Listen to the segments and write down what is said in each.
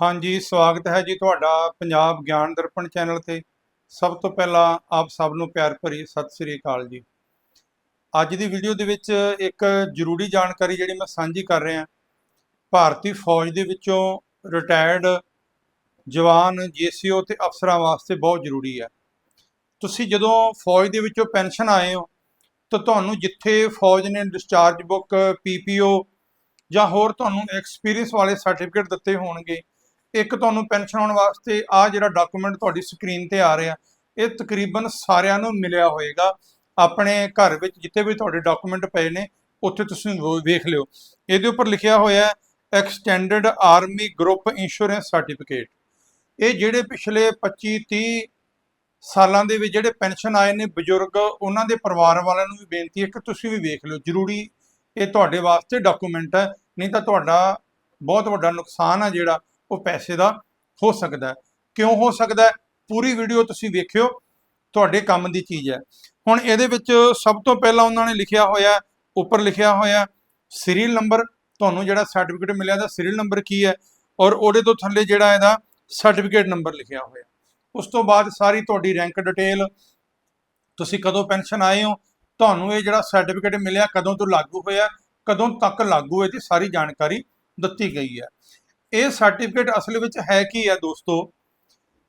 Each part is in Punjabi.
ਹਾਂਜੀ, ਸਵਾਗਤ ਹੈ ਜੀ ਤੁਹਾਡਾ ਪੰਜਾਬ ਗਿਆਨ ਦਰਪਣ ਚੈਨਲ ਤੇ। ਸਭ ਤੋਂ ਪਹਿਲਾਂ ਆਪ ਸਭ ਨੂੰ ਪਿਆਰ ਭਰੀ ਸਤਿ ਸ੍ਰੀ ਅਕਾਲ ਜੀ। ਅੱਜ ਦੀ ਵੀਡੀਓ ਦੇ ਵਿੱਚ ਇੱਕ ਜ਼ਰੂਰੀ ਜਾਣਕਾਰੀ ਜਿਹੜੀ ਮੈਂ ਸਾਂਝੀ ਕਰ ਰਿਹਾ। ਭਾਰਤੀ ਫੌਜ ਦੇ ਵਿੱਚੋਂ ਰਿਟਾਇਰਡ ਜਵਾਨ ਜੀਸੀਓ ਤੇ ਅਫਸਰਾਂ ਵਾਸਤੇ ਬਹੁਤ ਜ਼ਰੂਰੀ ਹੈ। ਤੁਸੀਂ ਜਦੋਂ ਫੌਜ ਦੇ ਵਿੱਚੋਂ ਪੈਨਸ਼ਨ ਆਏ ਹੋ, ਤਾਂ ਤੁਹਾਨੂੰ ਜਿੱਥੇ ਫੌਜ ਨੇ ਡਿਸਚਾਰਜ ਬੁੱਕ ਪੀਪੀਓ ਜਾਂ ਹੋਰ ਤੁਹਾਨੂੰ ਐਕਸਪੀਰੀਅੰਸ ਵਾਲੇ ਸਰਟੀਫਿਕੇਟ ਦਿੱਤੇ ਹੋਣਗੇ ਇੱਕ ਤੁਹਾਨੂੰ ਪੈਨਸ਼ਨ ਆਉਣ ਵਾਸਤੇ ਆ ਜਿਹੜਾ ਡਾਕੂਮੈਂਟ ਤੁਹਾਡੀ ਸਕਰੀਨ ਤੇ ਆ ਰਿਹਾ, ਇਹ ਤਕਰੀਬਨ ਸਾਰਿਆਂ ਨੂੰ ਮਿਲਿਆ ਹੋਏਗਾ। ਆਪਣੇ ਘਰ ਵਿੱਚ ਜਿੱਥੇ ਵੀ ਤੁਹਾਡੇ ਡਾਕੂਮੈਂਟ ਪਏ ਨੇ, ਉੱਥੇ ਤੁਸੀਂ ਉਹ ਵੇਖ ਲਿਓ। ਇਹਦੇ ਉੱਪਰ ਲਿਖਿਆ ਹੋਇਆ ਹੈ extended army group insurance certificate ਇਹ ਜਿਹੜੇ ਪਿਛਲੇ 25 30 ਸਾਲਾਂ ਦੇ ਵਿੱਚ ਜਿਹੜੇ ਪੈਨਸ਼ਨ ਆਏ ਨੇ ਬਜ਼ੁਰਗ, ਉਹਨਾਂ ਦੇ ਪਰਿਵਾਰ ਵਾਲਿਆਂ ਨੂੰ ਵੀ ਬੇਨਤੀ ਹੈ ਕਿ ਤੁਸੀਂ ਵੀ ਵੇਖ ਲਿਓ। ਜ਼ਰੂਰੀ ਇਹ ਤੁਹਾਡੇ ਵਾਸਤੇ ਡਾਕੂਮੈਂਟ ਹੈ, ਨਹੀਂ ਤਾਂ ਤੁਹਾਡਾ ਬਹੁਤ ਵੱਡਾ ਨੁਕਸਾਨ ਆ ਜਿਹੜਾ ਉਹ ਪੈਸੇ ਦਾ ਹੋ ਸਕਦਾ ਕਿਉਂ ਹੋ ਸਕਦਾ ਪੂਰੀ ਵੀਡੀਓ ਤੁਸੀਂ ਵੇਖਿਓ, ਤੁਹਾਡੇ ਕੰਮ ਦੀ ਚੀਜ਼ ਹੈ। ਹੁਣ ਇਹਦੇ ਵਿੱਚ ਸਭ ਤੋਂ ਪਹਿਲਾਂ ਉਹਨਾਂ ਨੇ ਲਿਖਿਆ ਹੋਇਆ, ਉੱਪਰ ਲਿਖਿਆ ਹੋਇਆ ਸੀਰੀਅਲ ਨੰਬਰ ਤੁਹਾਨੂੰ ਜਿਹੜਾ ਸਰਟੀਫਿਕੇਟ ਮਿਲਿਆ ਦਾ ਸੀਰੀਅਲ ਨੰਬਰ ਕੀ ਹੈ? ਔਰ ਉਹਦੇ ਤੋਂ ਥੱਲੇ ਜਿਹੜਾ ਇਹਦਾ ਸਰਟੀਫਿਕੇਟ ਨੰਬਰ ਲਿਖਿਆ ਹੋਇਆ। ਉਸ ਤੋਂ ਬਾਅਦ ਸਾਰੀ ਤੁਹਾਡੀ ਰੈਂਕ ਡਿਟੇਲ ਤੁਸੀਂ ਕਦੋਂ ਪੈਨਸ਼ਨ ਆਏ ਹੋ, ਤੁਹਾਨੂੰ ਇਹ ਜਿਹੜਾ ਸਰਟੀਫਿਕੇਟ ਮਿਲਿਆ ਕਦੋਂ ਤੋਂ ਲਾਗੂ ਹੋਇਆ, ਕਦੋਂ ਤੱਕ ਲਾਗੂ ਹੈ ਦੀ ਸਾਰੀ ਜਾਣਕਾਰੀ ਦਿੱਤੀ ਗਈ ਹੈ। ਇਹ ਸਰਟੀਫਿਕੇਟ ਅਸਲ ਵਿੱਚ ਹੈ ਕੀ ਹੈ ਦੋਸਤੋ?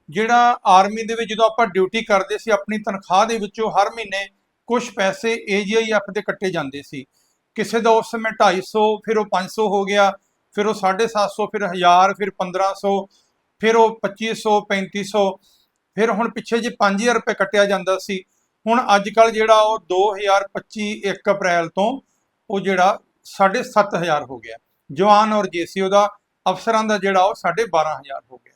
ਜਿਹੜਾ ਆਰਮੀ ਦੇ ਵਿੱਚ ਜਦੋਂ ਆਪਾਂ ਡਿਊਟੀ ਕਰਦੇ ਸੀ, ਆਪਣੀ ਤਨਖਾਹ ਦੇ ਵਿੱਚੋਂ ਹਰ ਮਹੀਨੇ ਕੁਝ ਪੈਸੇ ਏਜੀਆਈਐਫ ਦੇ ਕੱਟੇ ਜਾਂਦੇ ਸੀ। ਕਿਸੇ ਦਾ ਉਸ ਸਮੇਂ 250 ਫਿਰ ਉਹ 500 ਹੋ ਗਿਆ, ਫਿਰ ਉਹ 750 ਫਿਰ 1000 ਫਿਰ 1500 ਫਿਰ ਉਹ 2500 3500 ਫਿਰ ਹੁਣ ਪਿੱਛੇ ਜੇ 5000 ਰੁਪਏ ਕੱਟਿਆ ਜਾਂਦਾ ਸੀ। ਹੁਣ ਅੱਜ ਕੱਲ ਜਿਹੜਾ ਉਹ 2025 1 ਅਪ੍ਰੈਲ ਤੋਂ ਉਹ ਜਿਹੜਾ 7500 ਹੋ ਗਿਆ। ਜਵਾਨ ਔਰ ਜੇਸੀਓ ਦਾ ਅਫਸਰਾਂ ਦਾ ਜਿਹੜਾ ਉਹ 12500 ਹੋ ਗਿਆ।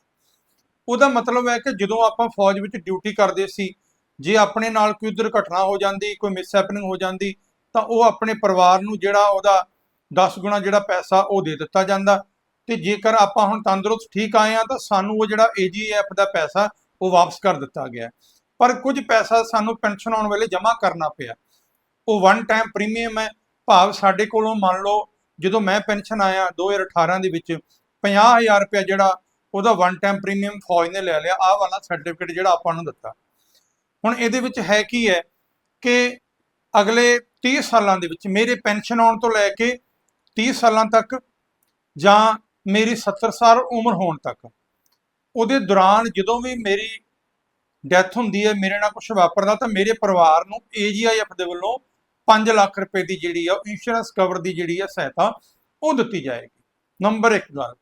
ਉਹਦਾ ਮਤਲਬ ਹੈ ਕਿ ਜਦੋਂ ਆਪਾਂ ਫੌਜ ਵਿੱਚ ਡਿਊਟੀ ਕਰਦੇ ਸੀ, ਜੇ ਆਪਣੇ ਨਾਲ ਕੋਈ ਦੁਰਘਟਨਾ ਹੋ ਜਾਂਦੀ, ਕੋਈ ਮਿਸਹੈਪਨਿੰਗ ਹੋ ਜਾਂਦੀ, ਤਾਂ ਉਹ ਆਪਣੇ ਪਰਿਵਾਰ ਨੂੰ ਜਿਹੜਾ ਉਹਦਾ 10 ਗੁਣਾ ਜਿਹੜਾ ਪੈਸਾ ਉਹ ਦੇ ਦਿੱਤਾ ਜਾਂਦਾ। ਤੇ ਜੇਕਰ ਆਪਾਂ ਹੁਣ ਤੰਦਰੁਸਤ ਠੀਕ ਆਏ ਆ ਤਾਂ ਸਾਨੂੰ ਉਹ ਜਿਹੜਾ ਏਜੀਐਫ ਦਾ ਪੈਸਾ ਉਹ ਵਾਪਸ ਕਰ ਦਿੱਤਾ ਗਿਆ। ਪਰ ਕੁਝ ਪੈਸਾ ਸਾਨੂੰ ਪੈਨਸ਼ਨ ਆਉਣ ਵੇਲੇ ਜਮ੍ਹਾਂ ਕਰਨਾ ਪਿਆ। ਉਹ ਵਨ ਟਾਈਮ ਪ੍ਰੀਮੀਅਮ ਹੈ। ਭਾਵ ਸਾਡੇ ਕੋਲੋਂ ਮੰਨ ਲਓ, ਜਦੋਂ ਮੈਂ ਪੈਨਸ਼ਨ ਆਇਆ 2018 ਦੇ ਵਿੱਚ 50000 ਰੁਪਏ ਜਿਹੜਾ ਉਹਦਾ ਵਨ ਟਾਈਮ ਪ੍ਰੀਮੀਅਮ ਫੌਜ ਨੇ ਲੈ ਲਿਆ। ਆਹ ਵਾਲਾ ਸਰਟੀਫਿਕੇਟ ਜਿਹੜਾ ਆਪਾਂ ਨੂੰ ਦਿੱਤਾ। ਹੁਣ ਇਹਦੇ ਵਿੱਚ ਹੈ ਕੀ ਹੈ ਕਿ ਅਗਲੇ 30 ਸਾਲਾਂ ਦੇ ਵਿੱਚ ਮੇਰੇ ਪੈਨਸ਼ਨ ਆਉਣ ਤੋਂ ਲੈ ਕੇ 30 ਸਾਲਾਂ ਤੱਕ ਜਾਂ ਮੇਰੀ 70 ਸਾਲ ਉਮਰ ਹੋਣ ਤੱਕ, ਉਹਦੇ ਦੌਰਾਨ ਜਦੋਂ ਵੀ ਮੇਰੀ ਡੈਥ ਹੁੰਦੀ ਹੈ, ਮੇਰੇ ਨਾਲ ਕੁਝ ਵਾਪਰਦਾ ਤਾਂ ਮੇਰੇ ਪਰਿਵਾਰ ਨੂੰ ਏਜੀਆਈਐਫ ਦੇ ਵੱਲੋਂ 5 ਲੱਖ ਰੁਪਏ ਦੀ ਜਿਹੜੀ ਆ ਇੰਸ਼ੋਰੈਂਸ ਕਵਰ ਦੀ ਜਿਹੜੀ ਆ ਸਹਾਇਤਾ ਉਹ ਦਿੱਤੀ ਜਾਏਗੀ। ਨੰਬਰ 1 ਗੱਲ।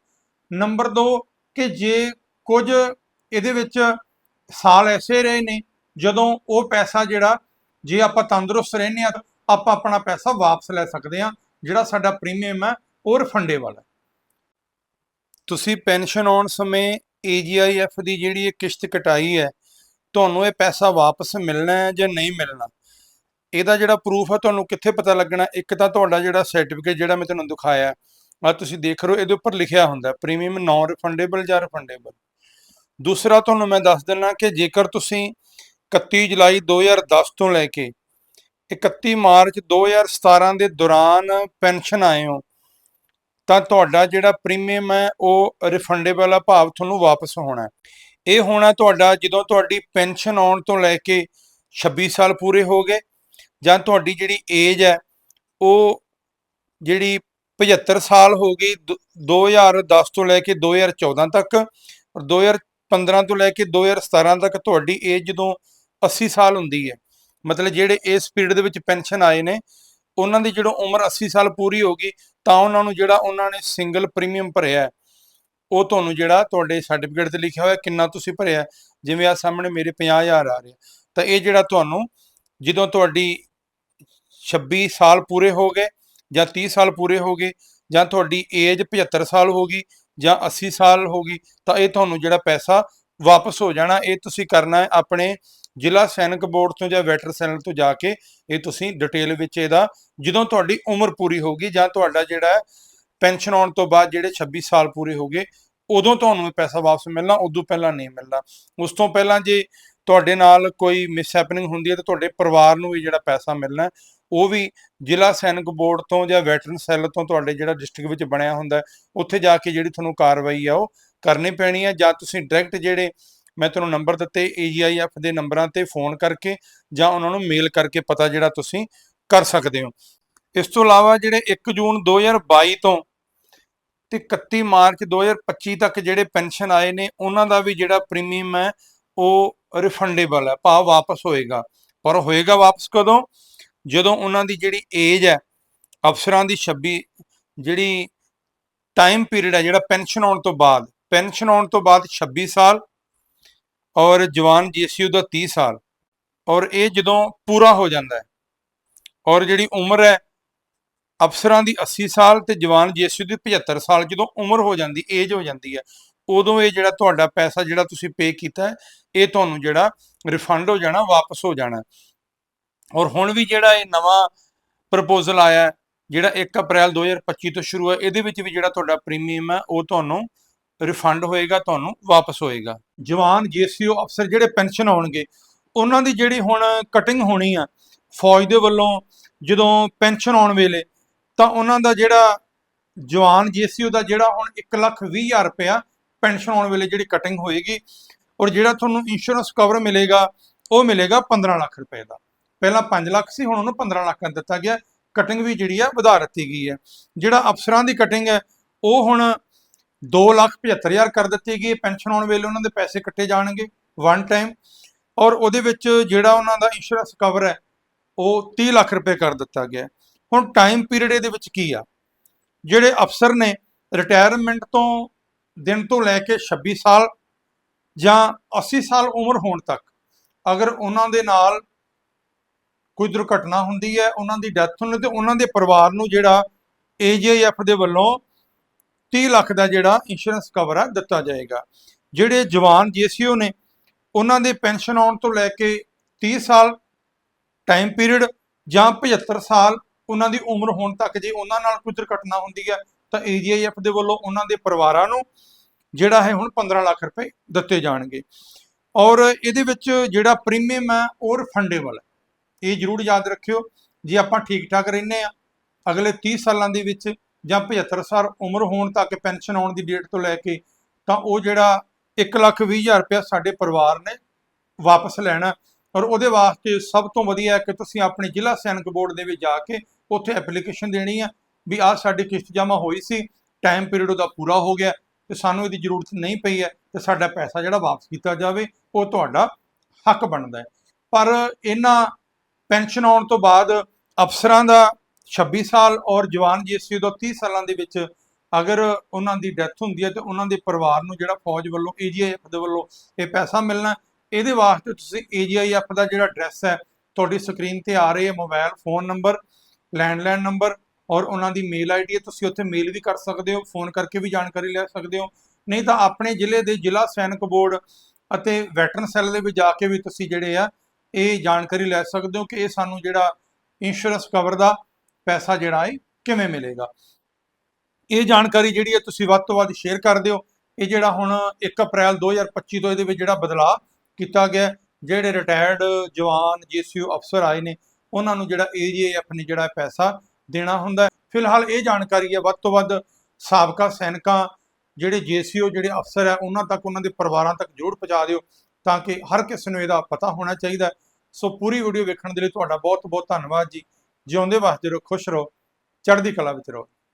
ਨੰਬਰ 2 ਕਿ ਜੇ ਕੁਝ ਇਹਦੇ ਵਿੱਚ ਸਾਲ ਐਸੇ ਰਹੇ ਨੇ, ਜਦੋਂ ਉਹ ਪੈਸਾ ਜਿਹੜਾ, ਜੇ ਆਪਾਂ ਤੰਦਰੁਸਤ ਰਹਿੰਦੇ ਆ ਆਪਾਂ ਆਪਣਾ ਪੈਸਾ ਵਾਪਸ ਲੈ ਸਕਦੇ ਆ ਜਿਹੜਾ ਸਾਡਾ ਪ੍ਰੀਮੀਅਮ ਹੈ, ਉਹ ਰਿਫੰਡੇਬਲ ਹੈ। ਤੁਸੀਂ ਪੈਨਸ਼ਨ ਆਉਣ ਸਮੇਂ ਏਜੀਆਈਐਫ ਦੀ ਜਿਹੜੀ ਇਹ ਕਿਸ਼ਤ ਕਟਾਈ ਹੈ, ਤੁਹਾਨੂੰ ਇਹ ਪੈਸਾ ਵਾਪਸ ਮਿਲਣਾ ਹੈ ਜਾਂ ਨਹੀਂ ਮਿਲਣਾ? ਇਹਦਾ ਜਿਹੜਾ ਪ੍ਰੂਫ ਹੈ, ਤੁਹਾਨੂੰ ਕਿੱਥੇ ਪਤਾ ਲੱਗਣਾ? ਇੱਕ ਤਾਂ ਤੁਹਾਡਾ ਜਿਹੜਾ ਸਰਟੀਫਿਕੇਟ ਜਿਹੜਾ ਮੈਂ ਤੁਹਾਨੂੰ ਦਿਖਾਇਆ ਆ ਤੁਸੀਂ ਦੇਖ ਰਹੇ ਹੋ, ਇਹਦੇ ਉੱਪਰ ਲਿਖਿਆ ਹੁੰਦਾ ਪ੍ਰੀਮੀਅਮ ਨਾਨ ਰਿਫੰਡੇਬਲ ਜਾਂ ਰਿਫੰਡੇਬਲ ਦੂਸਰਾ ਤੁਹਾਨੂੰ ਮੈਂ ਦੱਸ ਦਿੰਨਾ ਕਿ ਜੇਕਰ ਤੁਸੀਂ 31 ਜੁਲਾਈ 2010 ਤੋਂ ਲੈ ਕੇ 31 ਮਾਰਚ 2017 ਦੇ ਦੌਰਾਨ ਪੈਨਸ਼ਨ ਆਏ ਹੋ, ਤਾਂ ਤੁਹਾਡਾ ਜਿਹੜਾ ਪ੍ਰੀਮੀਅਮ ਹੈ, ਉਹ ਰਿਫੰਡੇਬਲ ਆ ਭਾਵ ਤੁਹਾਨੂੰ ਵਾਪਸ ਹੋਣਾ ਇਹ ਹੋਣਾ ਤੁਹਾਡਾ ਜਦੋਂ ਤੁਹਾਡੀ ਪੈਨਸ਼ਨ ਆਉਣ ਤੋਂ ਲੈ ਕੇ 26 ਸਾਲ ਪੂਰੇ ਹੋ ਗਏ, ਜਾਂ ਤੁਹਾਡੀ ਜਿਹੜੀ ਏਜ ਹੈ, ਉਹ ਜਿਹੜੀ 75 ਸਾਲ ਹੋ ਗਈ ਦ- 2010 ਤੋਂ ਲੈ ਕੇ 2014 ਤੱਕ ਔਰ 2015 ਤੋਂ ਲੈ ਕੇ 2017 ਤੱਕ ਤੁਹਾਡੀ ਏਜ ਜਦੋਂ 80 ਸਾਲ ਹੁੰਦੀ ਹੈ। ਮਤਲਬ ਜਿਹੜੇ ਇਸ ਪੀਰੀਅਡ ਦੇ ਵਿੱਚ ਪੈਨਸ਼ਨ ਆਏ ਨੇ, ਉਹਨਾਂ ਦੀ ਜਦੋਂ ਉਮਰ 80 ਸਾਲ ਪੂਰੀ ਹੋ ਗਈ, ਤਾਂ ਉਹਨਾਂ ਨੂੰ ਜਿਹੜਾ ਉਹਨਾਂ ਨੇ ਸਿੰਗਲ ਪ੍ਰੀਮੀਅਮ ਭਰਿਆ ਉਹ ਤੁਹਾਨੂੰ ਜਿਹੜਾ ਤੁਹਾਡੇ ਸਰਟੀਫਿਕੇਟ ਤੇ ਲਿਖਿਆ ਹੋਇਆ ਕਿੰਨਾ ਤੁਸੀਂ ਭਰਿਆ ਜਿਵੇਂ ਆ ਸਾਹਮਣੇ ਮੇਰੇ 50000 ਆ ਰਿਹਾ। ਤਾਂ ਇਹ ਜਿਹੜਾ ਤੁਹਾਨੂੰ ਜਦੋਂ ਤੁਹਾਡੀ 26 ਸਾਲ ਪੂਰੇ ਹੋ ਗਏ ਜਾਂ 30 ਸਾਲ ਪੂਰੇ ਹੋ ਗਏ, ਜਾਂ ਤੁਹਾਡੀ ਏਜ 75 ਸਾਲ ਹੋ ਗਈ, ਜਾਂ 80 ਸਾਲ ਹੋ ਗਈ, ਤਾਂ ਇਹ ਤੁਹਾਨੂੰ ਜਿਹੜਾ ਪੈਸਾ ਵਾਪਸ ਹੋ ਜਾਣਾ, ਇਹ ਤੁਸੀਂ ਕਰਨਾ ਹੈ ਆਪਣੇ ਜ਼ਿਲ੍ਹਾ ਸੈਨਿਕ ਬੋਰਡ ਤੋਂ ਜਾਂ ਵੈਟਰ ਸੈਨਲ ਤੋਂ ਜਾ ਕੇ ਇਹ ਤੁਸੀਂ ਡਿਟੇਲ ਵਿੱਚ ਇਹਦਾ ਜਦੋਂ ਤੁਹਾਡੀ ਉਮਰ ਪੂਰੀ ਹੋਗੀ ਜਾਂ ਤੁਹਾਡਾ ਜਿਹੜਾ ਪੈਨਸ਼ਨ ਆਉਣ ਤੋਂ ਬਾਅਦ ਜਿਹੜੇ 26 ਸਾਲ ਪੂਰੇ ਹੋ ਗਏ, ਉਦੋਂ ਤੁਹਾਨੂੰ ਇਹ ਪੈਸਾ ਵਾਪਸ ਮਿਲਣਾ, ਉਦੋਂ ਪਹਿਲਾਂ ਨਹੀਂ ਮਿਲਣਾ। ਉਸ ਤੋਂ ਪਹਿਲਾਂ ਜੇ ਤੁਹਾਡੇ ਨਾਲ ਕੋਈ ਮਿਸਹੈਪਨਿੰਗ ਹੁੰਦੀ ਹੈ ਤਾਂ ਤੁਹਾਡੇ ਪਰਿਵਾਰ ਨੂੰ ਵੀ ਜਿਹੜਾ ਪੈਸਾ ਮਿਲਣਾ ਉਹ ਵੀ ਜ਼ਿਲ੍ਹਾ ਸੈਨਿਕ ਬੋਰਡ ਤੋਂ ਜਾਂ ਵੈਟਰਨ ਸੈੱਲ ਤੋਂ ਤੁਹਾਡੇ ਜਿਹੜਾ ਡਿਸਟ੍ਰਿਕਟ ਵਿੱਚ ਬਣਿਆ ਹੁੰਦਾ ਉੱਥੇ ਜਾ ਕੇ ਜਿਹੜੀ ਤੁਹਾਨੂੰ ਕਾਰਵਾਈ ਆ ਉਹ ਕਰਨੀ ਪੈਣੀ ਹੈ ਜਾਂ ਤੁਸੀਂ ਡਾਇਰੈਕਟ ਜਿਹੜੇ ਮੈਂ ਤੁਹਾਨੂੰ ਨੰਬਰ ਦਿੱਤੇ AGIF ਦੇ ਨੰਬਰਾਂ ਤੇ ਫੋਨ ਕਰਕੇ ਜਾਂ ਉਹਨਾਂ ਨੂੰ ਮੇਲ ਕਰਕੇ ਪਤਾ ਜਿਹੜਾ ਤੁਸੀਂ ਕਰ ਸਕਦੇ ਹੋ। ਇਸ ਤੋਂ ਇਲਾਵਾ ਜਿਹੜੇ 1 ਜੂਨ 2022 ਤੋਂ ਤੇ 31 ਮਾਰਚ 2025 ਤੱਕ ਜਿਹੜੇ ਪੈਨਸ਼ਨ ਆਏ ਨੇ, ਉਹਨਾਂ ਦਾ ਵੀ ਜਿਹੜਾ ਪ੍ਰੀਮੀਅਮ ਹੈ, ਉਹ ਰਿਫੰਡੇਬਲ ਹੈ ਭਾਵ ਵਾਪਸ ਹੋਏਗਾ। ਪਰ ਹੋਏਗਾ ਵਾਪਸ ਕਦੋਂ? ਜਦੋਂ ਉਹਨਾਂ ਦੀ ਜਿਹੜੀ ਏਜ ਹੈ, ਅਫਸਰਾਂ ਦੀ 26 ਜਿਹੜੀ ਟਾਈਮ ਪੀਰੀਅਡ ਹੈ, ਜਿਹੜਾ ਪੈਨਸ਼ਨ ਆਉਣ ਤੋਂ ਬਾਅਦ ਪੈਨਸ਼ਨ ਆਉਣ ਤੋਂ ਬਾਅਦ 26 ਸਾਲ ਔਰ ਜਵਾਨ ਜੀਸੀਯੂ ਦਾ 30 ਸਾਲ, ਔਰ ਇਹ ਜਦੋਂ ਪੂਰਾ ਹੋ ਜਾਂਦਾ ਹੈ, ਔਰ ਜਿਹੜੀ ਉਮਰ ਹੈ ਅਫਸਰਾਂ ਦੀ 80 ਸਾਲ ਤੇ ਜਵਾਨ ਜੀਸੀਯੂ ਦੀ 75 ਸਾਲ, ਜਦੋਂ ਉਮਰ ਹੋ ਜਾਂਦੀ ਏਜ ਹੋ ਜਾਂਦੀ ਹੈ, ਉਦੋਂ ਇਹ ਜਿਹੜਾ ਤੁਹਾਡਾ ਪੈਸਾ ਜਿਹੜਾ ਤੁਸੀਂ ਪੇ ਕੀਤਾ ਹੈ, ਇਹ ਤੁਹਾਨੂੰ ਜਿਹੜਾ ਰਿਫੰਡ ਹੋ ਜਾਣਾ, ਵਾਪਸ ਹੋ ਜਾਣਾ ਔਰ ਹੁਣ ਵੀ ਜਿਹੜਾ ਇਹ ਨਵਾਂ ਪ੍ਰਪੋਜ਼ਲ ਆਇਆ ਜਿਹੜਾ 1 ਅਪ੍ਰੈਲ 2025 ਤੋਂ ਸ਼ੁਰੂ ਹੈ, ਇਹਦੇ ਵਿੱਚ ਵੀ ਜਿਹੜਾ ਤੁਹਾਡਾ ਪ੍ਰੀਮੀਅਮ ਹੈ, ਉਹ ਤੁਹਾਨੂੰ ਰਿਫੰਡ ਹੋਏਗਾ, ਤੁਹਾਨੂੰ ਵਾਪਸ ਹੋਏਗਾ। ਜਵਾਨ ਜੀਸੀਓ ਅਫਸਰ ਜਿਹੜੇ ਪੈਨਸ਼ਨ ਆਉਣਗੇ ਉਹਨਾਂ ਦੀ ਜਿਹੜੀ ਹੁਣ ਕਟਿੰਗ ਹੋਣੀ ਆ, ਫੌਜ ਦੇ ਵੱਲੋਂ ਜਦੋਂ ਪੈਨਸ਼ਨ ਆਉਣ ਵੇਲੇ, ਤਾਂ ਉਹਨਾਂ ਦਾ ਜਿਹੜਾ ਜਵਾਨ ਜੀਸੀਓ ਦਾ ਜਿਹੜਾ ਹੁਣ 1 ਲੱਖ 20 ਹਜ਼ਾਰ ਰੁਪਇਆ ਪੈਨਸ਼ਨ ਆਉਣ ਵੇਲੇ ਜਿਹੜੀ ਕਟਿੰਗ ਹੋਏਗੀ, ਔਰ ਜਿਹੜਾ ਤੁਹਾਨੂੰ ਇੰਸ਼ੋਰੈਂਸ ਕਵਰ ਮਿਲੇਗਾ, ਉਹ ਮਿਲੇਗਾ 15 ਲੱਖ ਰੁਪਏ ਦਾ। ਪਹਿਲਾਂ 5 ਲੱਖ ਸੀ, ਹੁਣ ਉਹਨੂੰ 15 ਲੱਖ ਕਰ ਦਿੱਤਾ ਗਿਆ। ਕਟਿੰਗ ਵੀ ਜਿਹੜੀ ਆ, ਵਧਾ ਦਿੱਤੀ ਗਈ ਹੈ ਜਿਹੜਾ ਅਫਸਰਾਂ ਦੀ ਕਟਿੰਗ ਹੈ ਉਹ ਹੁਣ 2 ਲੱਖ 75 ਹਜ਼ਾਰ ਕਰ ਦਿੱਤੀ ਗਈ ਹੈ ਪੈਨਸ਼ਨ ਆਉਣ ਵੇਲੇ ਉਹਨਾਂ ਦੇ ਪੈਸੇ ਕੱਟੇ ਜਾਣਗੇ ਵਨ ਟਾਈਮ ਔਰ ਉਹਦੇ ਵਿੱਚ ਜਿਹੜਾ ਉਹਨਾਂ ਦਾ ਇੰਸ਼ੋਰੈਂਸ ਕਵਰ ਹੈ ਉਹ 30 ਲੱਖ ਰੁਪਏ ਕਰ ਦਿੱਤਾ ਗਿਆ। ਹੁਣ ਟਾਈਮ ਪੀਰੀਅਡ ਇਹਦੇ ਵਿੱਚ ਕੀ ਆ? ਜਿਹੜੇ ਅਫਸਰ ਨੇ ਰਿਟਾਇਰਮੈਂਟ ਤੋਂ ਦਿਨ ਤੋਂ ਲੈ ਕੇ 26 ਸਾਲ ਜਾਂ 80 ਸਾਲ ਉਮਰ ਹੋਣ ਤੱਕ, ਅਗਰ ਉਹਨਾਂ ਦੇ ਨਾਲ ਕੋਈ ਦੁਰਘਟਨਾ ਹੁੰਦੀ ਹੈ, ਉਹਨਾਂ ਦੀ ਡੈਥ ਹੁੰਦੀ ਤੇ ਉਹਨਾਂ ਦੇ ਪਰਿਵਾਰ ਨੂੰ ਜਿਹੜਾ AJF ਦੇ ਵੱਲੋਂ 30 ਲੱਖ ਦਾ ਜਿਹੜਾ ਇੰਸ਼ੋਰੈਂਸ ਕਵਰ ਆ ਦਿੱਤਾ ਜਾਏਗਾ। ਜਿਹੜੇ ਜਵਾਨ ਜੀਸੀਓ ਨੇ, ਉਹਨਾਂ ਦੇ ਪੈਨਸ਼ਨ ਆਉਣ ਤੋਂ ਲੈ ਕੇ 30 ਸਾਲ ਟਾਈਮ ਪੀਰੀਅਡ ਜਾਂ 75 ਸਾਲ ਉਹਨਾਂ ਦੀ ਉਮਰ ਹੋਣ ਤੱਕ ਜੇ ਉਹਨਾਂ ਨਾਲ ਕੋਈ ਦੁਰਘਟਨਾ ਹੁੰਦੀ ਹੈ, ਤਾਂ AJF ਦੇ ਵੱਲੋਂ ਉਹਨਾਂ ਦੇ ਪਰਿਵਾਰਾਂ ਨੂੰ ਜਿਹੜਾ ਹੈ ਹੁਣ 15 ਲੱਖ ਰੁਪਏ ਦਿੱਤੇ ਜਾਣਗੇ। ਔਰ ਇਹਦੇ ਵਿੱਚ ਜਿਹੜਾ ਪ੍ਰੀਮੀਅਮ ਹੈ, ਉਹ ਰਿਫੰਡੇਬਲ ਹੈ। ਇਹ ਜ਼ਰੂਰ ਯਾਦ ਰੱਖਿਓ, ਜੇ ਆਪਾਂ ਠੀਕ ਠਾਕ ਰਹਿੰਦੇ ਆ ਅਗਲੇ 30 ਸਾਲਾਂ ਦੇ ਵਿੱਚ ਜਾਂ 75 ਸਾਲ ਉਮਰ ਹੋਣ ਤੱਕ ਪੈਨਸ਼ਨ ਆਉਣ ਦੀ ਡੇਟ ਤੋਂ ਲੈ ਕੇ, ਤਾਂ ਉਹ ਜਿਹੜਾ 1 ਲੱਖ 20 ਹਜ਼ਾਰ ਰੁਪਇਆ ਸਾਡੇ ਪਰਿਵਾਰ ਨੇ ਵਾਪਸ ਲੈਣਾ ਔਰ ਉਹਦੇ ਵਾਸਤੇ ਸਭ ਤੋਂ ਵਧੀਆ ਹੈ ਕਿ ਤੁਸੀਂ ਆਪਣੇ ਜ਼ਿਲ੍ਹਾ ਸੈਨਿਕ ਬੋਰਡ ਦੇ ਵਿੱਚ ਜਾ ਕੇ ਉੱਥੇ ਐਪਲੀਕੇਸ਼ਨ ਦੇਣੀ ਆ ਵੀ ਆਹ ਸਾਡੀ ਕਿਸ਼ਤ ਜਮ੍ਹਾਂ ਹੋਈ ਸੀ, ਟਾਈਮ ਪੀਰੀਅਡ ਉਹਦਾ ਪੂਰਾ ਹੋ ਗਿਆ ਤੇ ਸਾਨੂੰ ਇਹਦੀ ਜ਼ਰੂਰਤ ਨਹੀਂ ਪਈ ਹੈ ਤੇ ਸਾਡਾ ਪੈਸਾ ਜਿਹੜਾ ਵਾਪਸ ਕੀਤਾ ਜਾਵੇ, ਉਹ ਤੁਹਾਡਾ ਹੱਕ ਬਣਦਾ ਹੈ। ਪਰ ਇਹਨਾਂ ਪੈਨਸ਼ਨ ਆਉਣ ਤੋਂ ਬਾਅਦ ਅਫਸਰਾਂ ਦਾ 26 ਸਾਲ ਔਰ ਜਵਾਨ ਜੀਸੀ ਦਾ 30 ਸਾਲਾਂ ਦੇ ਵਿੱਚ ਅਗਰ ਉਹਨਾਂ ਦੀ ਡੈਥ ਹੁੰਦੀ ਹੈ ਤੇ ਉਹਨਾਂ ਦੇ ਪਰਿਵਾਰ ਨੂੰ ਜਿਹੜਾ ਫੌਜ ਵੱਲੋਂ ਏਜੀਆਈਐਫ ਦੇ ਵੱਲੋਂ ਇਹ ਪੈਸਾ ਮਿਲਣਾ ਇਹਦੇ ਵਾਸਤੇ ਤੁਸੀਂ ਏਜੀਆਈਐਫ ਦਾ ਜਿਹੜਾ ਐਡਰੈਸ ਹੈ, ਤੁਹਾਡੀ ਸਕਰੀਨ ਤੇ ਆ ਰਹੇ ਹੈ mobile phone number, landline number ਔਰ ਉਹਨਾਂ ਦੀ ਮੇਲ ਆਈਡੀ ਹੈ, ਤੁਸੀਂ ਉੱਥੇ ਮੇਲ ਵੀ ਕਰ ਸਕਦੇ ਹੋ, ਫੋਨ ਕਰਕੇ ਵੀ ਜਾਣਕਾਰੀ ਲੈ ਸਕਦੇ ਹੋ। ਨਹੀਂ ਤਾਂ ਆਪਣੇ ਜ਼ਿਲ੍ਹੇ ਦੇ ਜ਼ਿਲ੍ਹਾ ਸੈਨਿਕ ਬੋਰਡ ਅਤੇ ਵੈਟਰਨ ਸੈੱਲ ਦੇ ਵਿੱਚ ਜਾ ਕੇ ਵੀ ਤੁਸੀਂ ਜਿਹੜੇ ਆ ਇਹ ਜਾਣਕਾਰੀ ਲੈ ਸਕਦੇ ਹੋ ਕਿ ਇਹ ਸਾਨੂੰ ਜਿਹੜਾ ਇੰਸ਼ੋਰੈਂਸ ਕਵਰ ਦਾ ਪੈਸਾ ਜਿਹੜਾ ਹੈ, ਕਿਵੇਂ ਮਿਲੇਗਾ। ਇਹ ਜਾਣਕਾਰੀ ਜਿਹੜੀ ਹੈ, ਤੁਸੀਂ ਵੱਧ ਤੋਂ ਵੱਧ ਸ਼ੇਅਰ ਕਰ ਦਿਓ। ਇਹ ਜਿਹੜਾ ਹੁਣ 1 ਅਪ੍ਰੈਲ 2025 ਤੋਂ ਇਹਦੇ ਵਿੱਚ ਜਿਹੜਾ ਬਦਲਾਅ ਕੀਤਾ ਗਿਆ, ਜਿਹੜੇ ਰਿਟਾਇਰਡ ਜਵਾਨ ਜੀਸੀਯੂ ਅਫਸਰ ਆਏ ਨੇ, ਉਹਨਾਂ ਨੂੰ ਜਿਹੜਾ ਏਜੀਐਫ ਨੇ ਜਿਹੜਾ ਪੈਸਾ ਦੇਣਾ ਹੁੰਦਾ ਫਿਲਹਾਲ ਇਹ ਜਾਣਕਾਰੀ ਹੈ, ਵੱਧ ਤੋਂ ਵੱਧ ਸਾਬਕਾ ਸੈਨਿਕਾਂ, ਜਿਹੜੇ ਜੀਸੀਯੂ ਜਿਹੜੇ ਅਫਸਰ ਹੈ, ਉਹਨਾਂ ਤੱਕ, ਉਹਨਾਂ ਦੇ ਪਰਿਵਾਰਾਂ ਤੱਕ ਜੋੜ ਪਹੁੰਚਾ ਦਿਓ, ਤਾਂ ਕਿ ਹਰ ਕਿਸੇ ਨੂੰ ਇਹਦਾ ਪਤਾ ਹੋਣਾ ਚਾਹੀਦਾ ਸੋ ਪੂਰੀ ਵੀਡੀਓ ਵੇਖਣ ਦੇ ਲਈ ਤੁਹਾਡਾ ਬਹੁਤ ਬਹੁਤ ਧੰਨਵਾਦ ਜੀ। ਜਿਉਂਦੇ ਵਾਸਤੇ ਰਹੋ, ਖੁਸ਼ ਰਹੋ, ਚੜ੍ਹਦੀ ਕਲਾ ਵਿੱਚ ਰਹੋ।